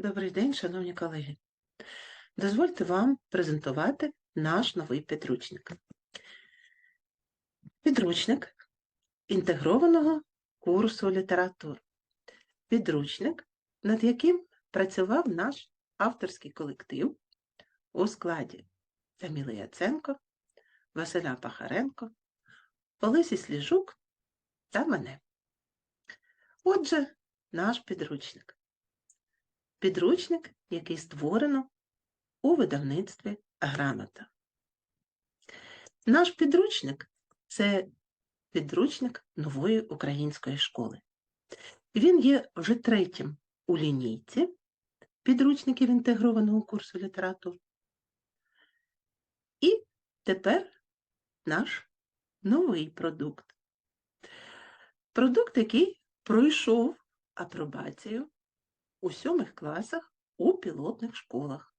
Добрий день, шановні колеги. Дозвольте вам презентувати наш новий підручник. Підручник інтегрованого курсу літератур. Підручник, над яким працював наш авторський колектив у складі Таміли Яценко, Василя Пахаренко, Олесі Сліжук та мене. Отже, наш підручник підручник, який створено у видавництві Грамота. Наш підручник це підручник нової української школи. Він є вже третім у лінійці підручників інтегрованого курсу літератур. І тепер наш новий продукт. Продукт, який пройшов апробацію у сьомих класах у пілотних школах,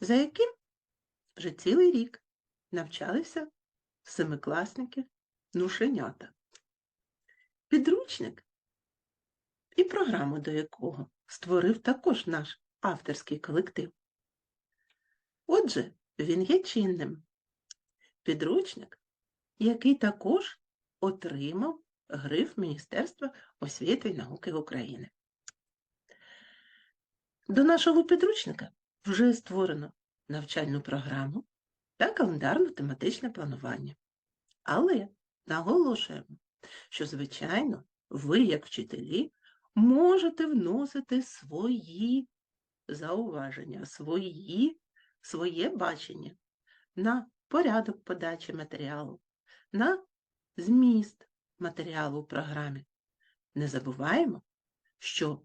за яким вже цілий рік навчалися семикласники нушенята. Підручник і програму до якого створив також наш авторський колектив. Отже, він є чинним. Підручник, який також отримав гриф Міністерства освіти і науки України. До нашого підручника вже створено навчальну програму та календарно-тематичне планування. Але наголошуємо, що, звичайно, ви, як вчителі, можете вносити свої зауваження, свої, своє бачення на порядок подачі матеріалу, на зміст матеріалу у програмі. Не забуваємо, що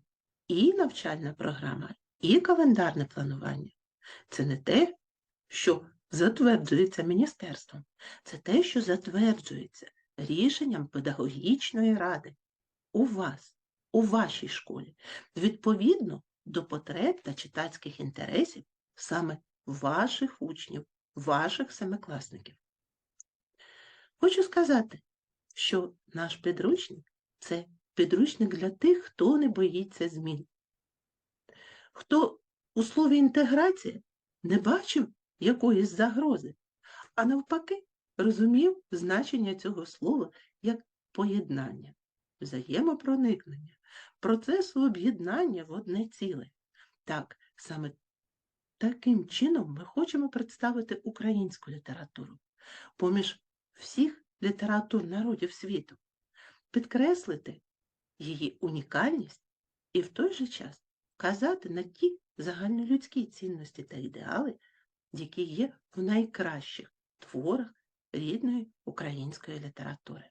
і навчальна програма, і календарне планування це не те, що затверджується міністерством, це те, що затверджується рішенням педагогічної ради у вас, у вашій школі, відповідно до потреб та читацьких інтересів саме ваших учнів, ваших семикласників. Хочу сказати, що наш підручник це підручник для тих, хто не боїться змін. Хто у слові інтеграція не бачив якоїсь загрози, а навпаки, розумів значення цього слова як поєднання, взаємопроникнення, процесу об'єднання в одне ціле. Так, саме таким чином ми хочемо представити українську літературу поміж всіх літератур народів світу, підкреслити її унікальність і в той же час казати на ті загальнолюдські цінності та ідеали, які є в найкращих творах рідної української літератури.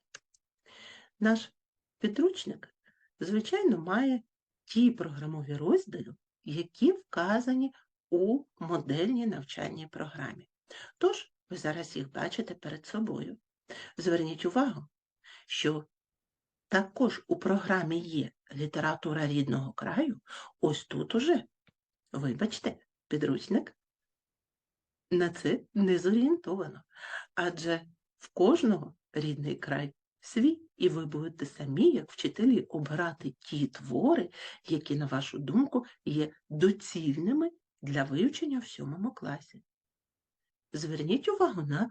Наш підручник, звичайно, має ті програмові розділи, які вказані у модельній навчальній програмі. Тож, ви зараз їх бачите перед собою. Зверніть увагу, що також у програмі є література рідного краю, ось тут уже, вибачте, підручник. На це не зорієнтовано, адже в кожного рідний край свій, і ви будете самі, як вчителі, обирати ті твори, які, на вашу думку, є доцільними для вивчення в сьомому класі. Зверніть увагу на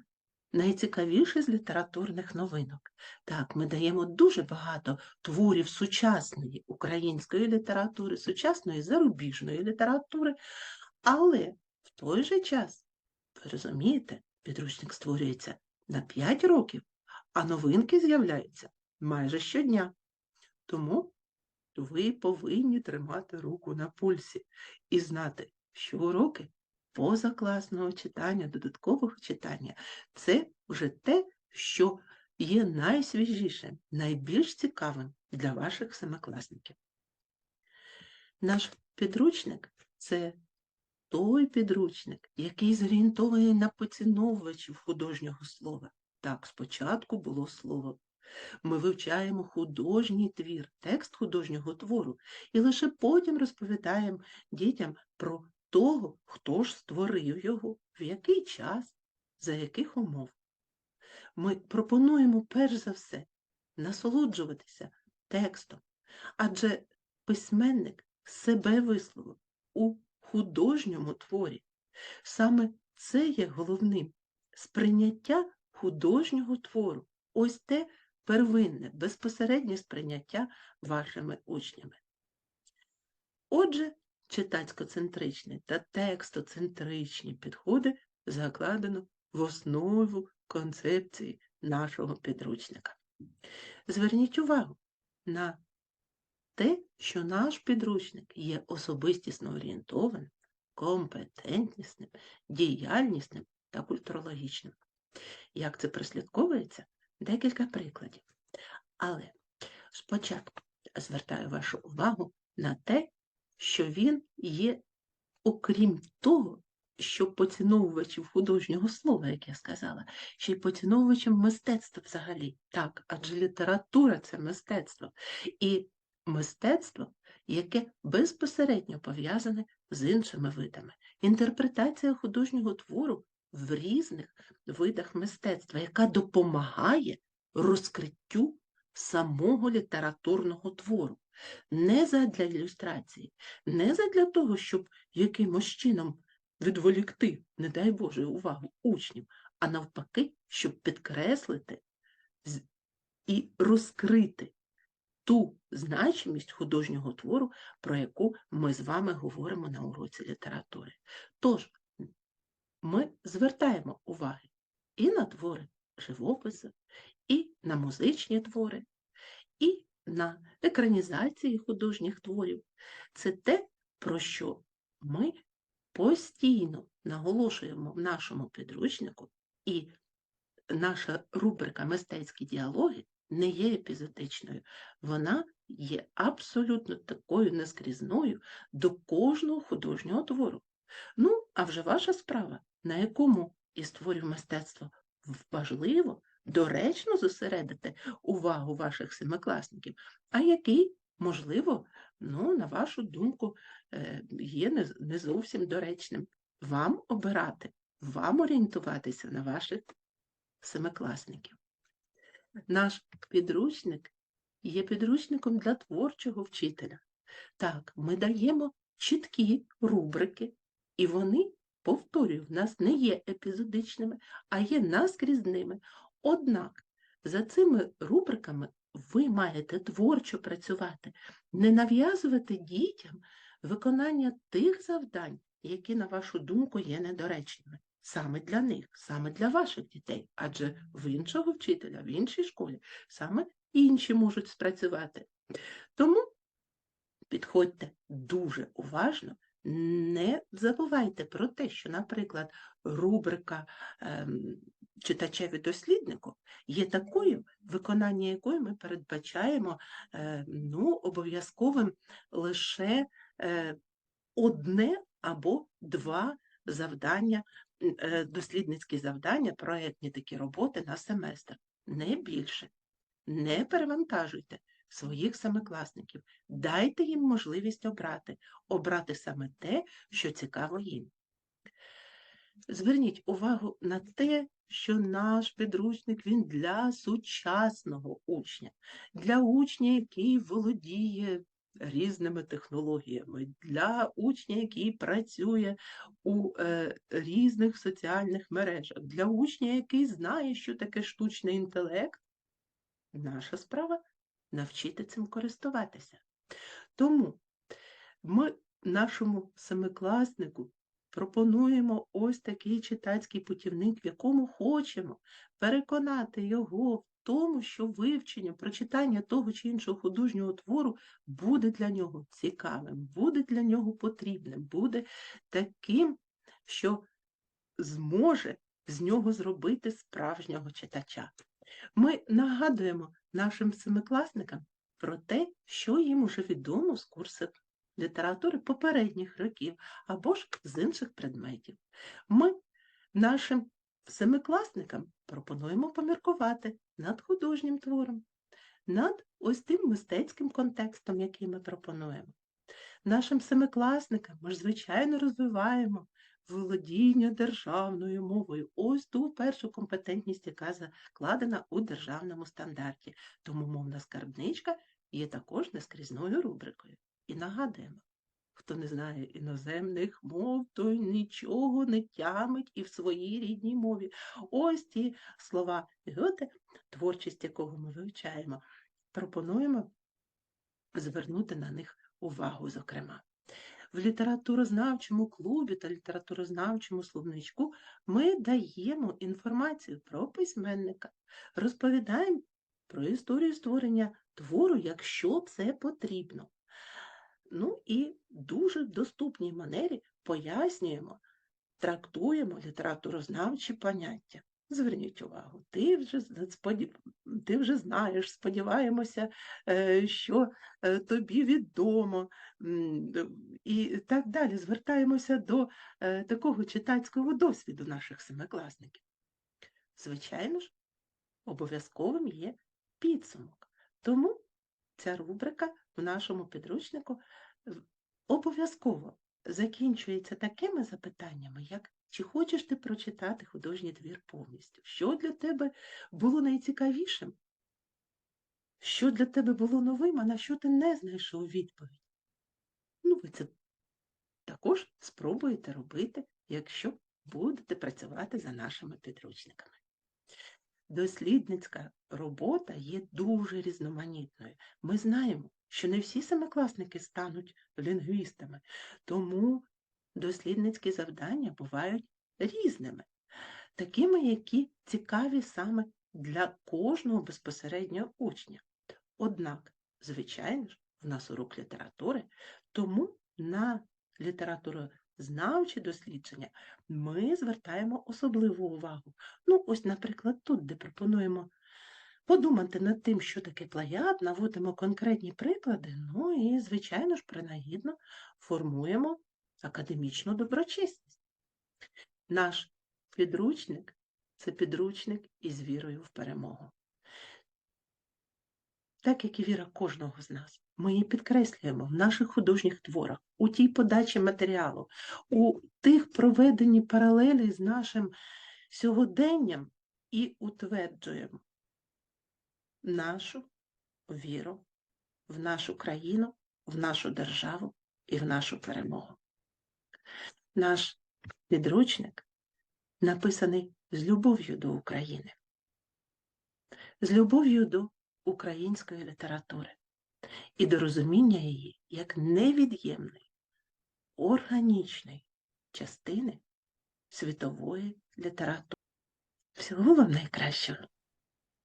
найцікавіше з літературних новинок. Так, ми даємо дуже багато творів сучасної української літератури, сучасної зарубіжної літератури, але в той же час, ви розумієте, підручник створюється на 5 років, а новинки з'являються майже щодня. Тому ви повинні тримати руку на пульсі і знати, що уроки позакласного читання, додаткового читання це вже те, що є найсвіжішим, найбільш цікавим для ваших семикласників. Наш підручник це той підручник, який зорієнтований на поціновувачів художнього слова. Так, спочатку було слово. Ми вивчаємо художній твір, текст художнього твору, і лише потім розповідаємо дітям про того, хто ж створив його, в який час, за яких умов. Ми пропонуємо перш за все насолоджуватися текстом, адже письменник себе висловив, у художньому творі. Саме це є головним сприйняття художнього твору. Ось те первинне, безпосереднє сприйняття вашими учнями. Отже, читацькоцентричні та текстоцентричні підходи закладено в основу концепції нашого підручника. Зверніть увагу на те, що наш підручник є особистісно орієнтованим, компетентнісним, діяльнісним та культурологічним. Як це прослідковується? Декілька прикладів. Але спочатку звертаю вашу увагу на те, що він є, окрім того, що поціновувачів художнього слова, як я сказала, ще й поціновувачем мистецтва взагалі. Так, адже література це мистецтво. І мистецтво, яке безпосередньо пов'язане з іншими видами. Інтерпретація художнього твору в різних видах мистецтва, яка допомагає розкриттю самого літературного твору. Не задля ілюстрації, не задля того, щоб якимось чином відволікти, не дай Боже, увагу учнів, а навпаки, щоб підкреслити і розкрити ту значимість художнього твору, про яку ми з вами говоримо на уроці літератури. Тож, ми звертаємо уваги і на твори живопису, і на музичні твори, і на екранізації художніх творів. Це те, про що ми постійно наголошуємо в нашому підручнику, і наша рубрика Мистецькі діалоги не є епізодичною, вона є абсолютно такою нескрізною до кожного художнього твору. Ну, а вже ваша справа, на якому із творів мистецтва важливо, доречно зосередити увагу ваших семикласників, а який, можливо, ну, на вашу думку, е, є не зовсім доречним. Вам обирати, вам орієнтуватися на ваших семикласників. Наш підручник є підручником для творчого вчителя. Так, ми даємо чіткі рубрики, і вони, повторюю, в нас не є епізодичними, а є наскрізними. Однак за цими рубриками ви маєте творчо працювати, не нав'язувати дітям виконання тих завдань, які, на вашу думку, є недоречними. Саме для них, саме для ваших дітей, адже в іншого вчителя, в іншій школі саме інші можуть спрацювати. Тому підходьте дуже уважно, не забувайте про те, що, наприклад, рубрика ем, читачеві досліднику є такою, виконання якої ми передбачаємо е, ну, обов'язковим лише е, одне або два завдання Е, дослідницькі завдання, проєктні такі роботи на семестр. Не більше. Не перевантажуйте своїх семикласників. Дайте їм можливість обрати, обрати саме те, що цікаво їм. Зверніть увагу на те, що наш підручник він для сучасного учня, для учня, який володіє різними технологіями для учня, який працює у е, різних соціальних мережах, для учня, який знає, що таке штучний інтелект, наша справа навчити цим користуватися. Тому ми нашому семикласнику пропонуємо ось такий читацький путівник, в якому хочемо переконати його в тому, що вивчення, прочитання того чи іншого художнього твору буде для нього цікавим, буде для нього потрібним, буде таким, що зможе з нього зробити справжнього читача. Ми нагадуємо нашим семикласникам про те, що їм уже відомо з курсів літератури попередніх років або ж з інших предметів. Ми нашим семикласникам пропонуємо поміркувати над художнім твором, над ось тим мистецьким контекстом, який ми пропонуємо. Нашим семикласникам ми ж, звичайно, розвиваємо володіння державною мовою. Ось ту першу компетентність, яка закладена у державному стандарті. Тому мовна скарбничка є також нескрізною рубрикою. І нагадуємо, Хто не знає іноземних мов, той нічого не тямить і в своїй рідній мові. Ось ті слова Гьоте, творчість якого ми вивчаємо, пропонуємо звернути на них увагу, зокрема. В літературознавчому клубі та літературознавчому словничку ми даємо інформацію про письменника, розповідаємо про історію створення твору, якщо це потрібно. Ну і дуже доступній манері пояснюємо, трактуємо літературознавчі поняття. Зверніть увагу, ти вже, ти вже знаєш, сподіваємося, е, що е, тобі відомо і так далі. Звертаємося до е, такого читацького досвіду наших семикласників. Звичайно ж, обов'язковим є підсумок. Тому ця рубрика в нашому підручнику обов'язково закінчується такими запитаннями, як чи хочеш ти прочитати художній твір повністю? Що для тебе було найцікавішим? Що для тебе було новим, а на що ти не знайшов відповідь? Ну, ви це також спробуєте робити, якщо будете працювати за нашими підручниками. Дослідницька робота є дуже різноманітною. Ми знаємо, що не всі семикласники стануть лінгвістами, тому дослідницькі завдання бувають різними, такими, які цікаві саме для кожного безпосереднього учня. Однак, звичайно ж, в нас урок літератури, тому на літературознавчі дослідження ми звертаємо особливу увагу. Ну, ось, наприклад, тут, де пропонуємо подумати над тим, що таке плагіат, наводимо конкретні приклади, ну і, звичайно ж, принагідно формуємо академічну доброчесність. Наш підручник це підручник із вірою в перемогу. Так як і віра кожного з нас, ми її підкреслюємо в наших художніх творах, у тій подачі матеріалу, у тих проведенні паралелі з нашим сьогоденням і утверджуємо нашу віру в нашу країну, в нашу державу і в нашу перемогу. Наш підручник написаний з любов'ю до України, з любов'ю до української літератури і до розуміння її як невід'ємної, органічної частини світової літератури. Всього вам найкращого!